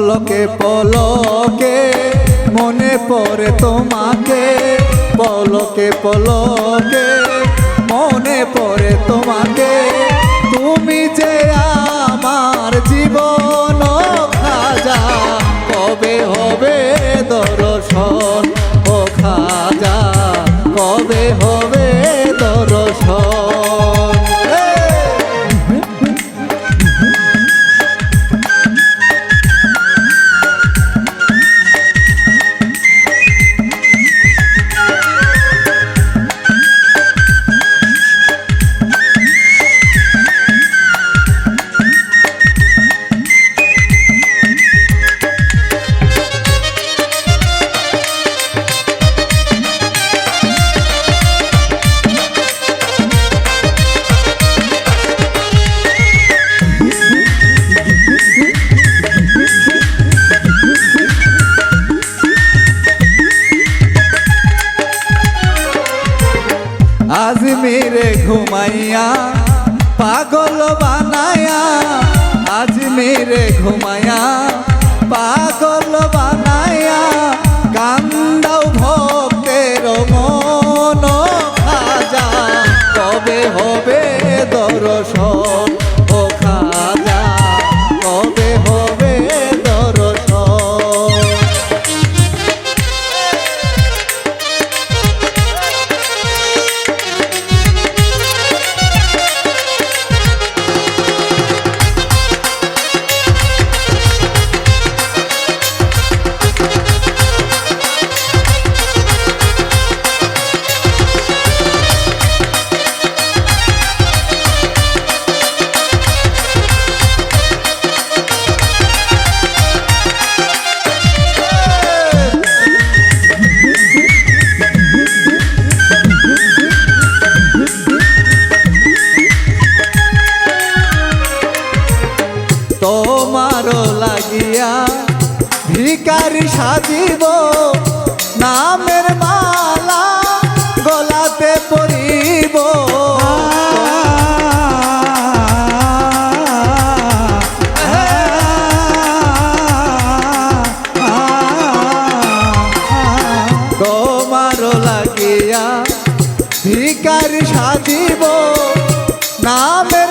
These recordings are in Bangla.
পলকে পলকে মনে পড়ে তোমাকে। পলকে পলকে মনে পড়ে তোমাকে। তুমি যে আজ মেরে ঘুমাইয়া পাগল বানায়া আজমিরে ঘুমাইয়া পাগল বানায়া কান্দাও সাজিব নামের মালা গলাতে পরিব। তোমারও লাগিয়া ভিকারি সাজিব নামের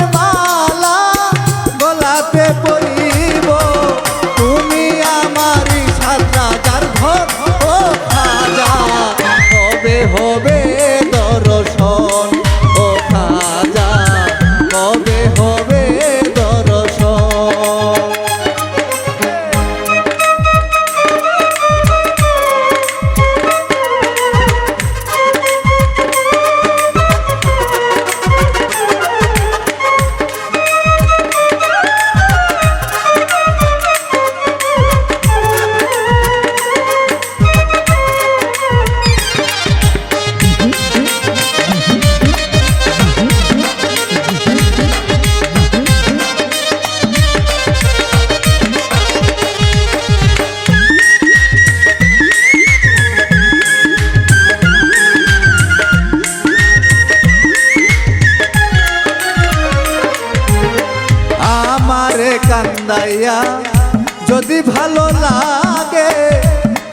যদি ভালো লাগে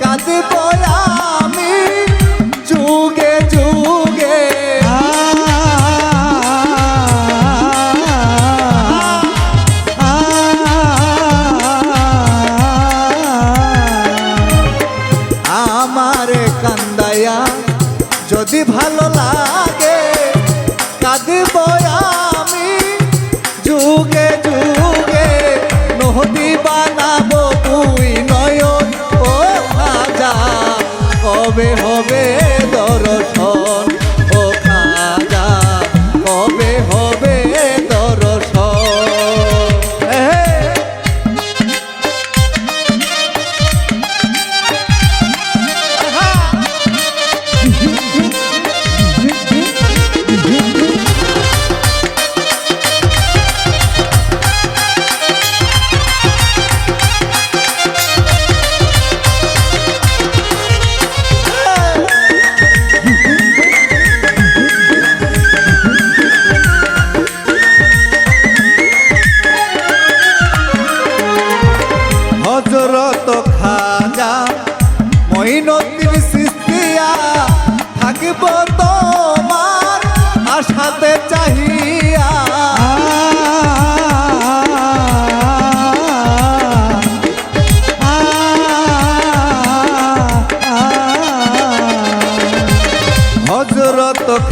কাঁদিব কবে হবে।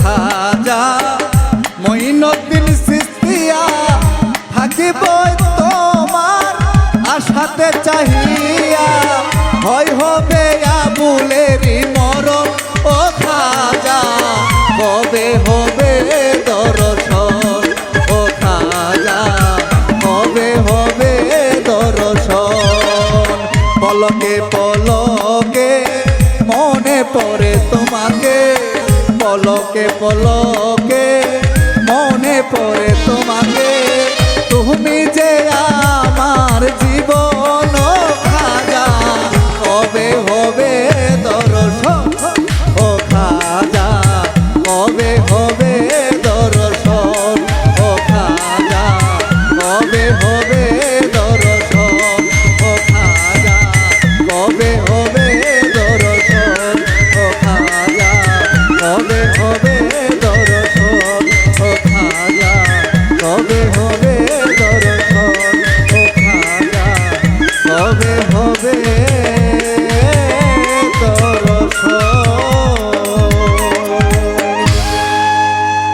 খাজা মইনদ্দিন সিস্তিয়া থাকিব তোমার আশাতে চাহিয়া। হয় হবে আবুলেরি মর ও খাজা। কবে হবে দর্শন ও খাজা? কবে হবে দর্শন পলকে পলকে মনে পড়ে তোমাকে। পলকে পলকে মনে পড়ে তোমাকে।